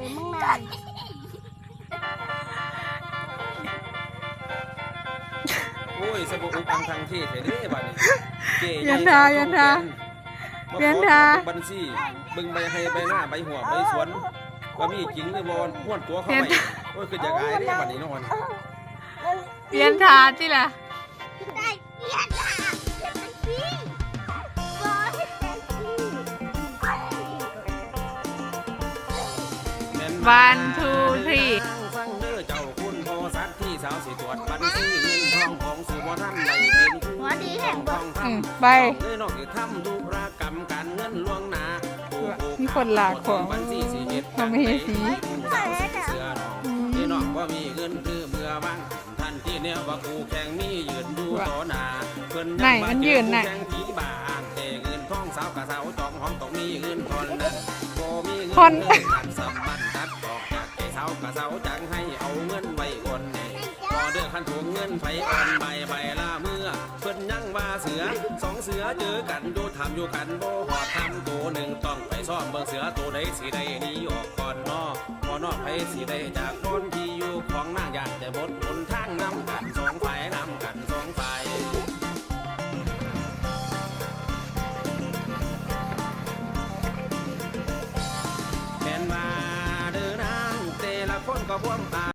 เลยมึงนานโอ้ยสบู่อุกอังทางที่เถอะเด้บัดนี้เก๋เวียนทาเวียนทาเวียนทาบัญชีเบิ่งใบให้ใบหน้าใบหัวใบสวนว่ามีจริงหรือบ่ม้วนตัวเข้าไปโอ้ยคือจะอายเด้บัดนี้เนาะมันเวียนทาที่ล่ะ one two three ฟังเด้อเจ้าคุณโทสัตว์ที่สาวสิตรวจบัญชีเงินทองของสู่บ่ทันได้เป็นผู้หัวดีแห่งบทอองสทอืมำไปเอ้ยนอกจากทำธุรกรรมการเงินล่วงหน้าโอ้โหมีคนหลากของบัญชีสิเฮ็ดทำให้เฮ็ดสี สาวสิเสื้อน้องพี่น้องว่ามีเงินคือเบื่อบ้างท่านที่เนี่ยว่ากูแข่งมียืนดูต่อหน้าเพิ่นไหนมันยืนน่ะแข่งผีบางแต่เงินทองสาวกะสาวจองห้องต้องมีเงินทอนนั้นบ่มีเงิคนเงิน สาวกะสาวจังให้เอาเงินไว้ก่อนนี่พอเดือขันทวงเงินไปอ่อนใบใบละเมื่อเพิ่นยั่งว่าเสือสองเสือเจอกันดูทำอยู่กันโบหอดทำตัวหนึ่งต้องไปซ่อมเบิ่งเสือตัวใดสีใดนี้ออกก่อนนอพอนอกไปสีใดจากคนที่อยู่ของนางยากแต่บดหนทางนำกันสองฝ่าย คนก็พวมตา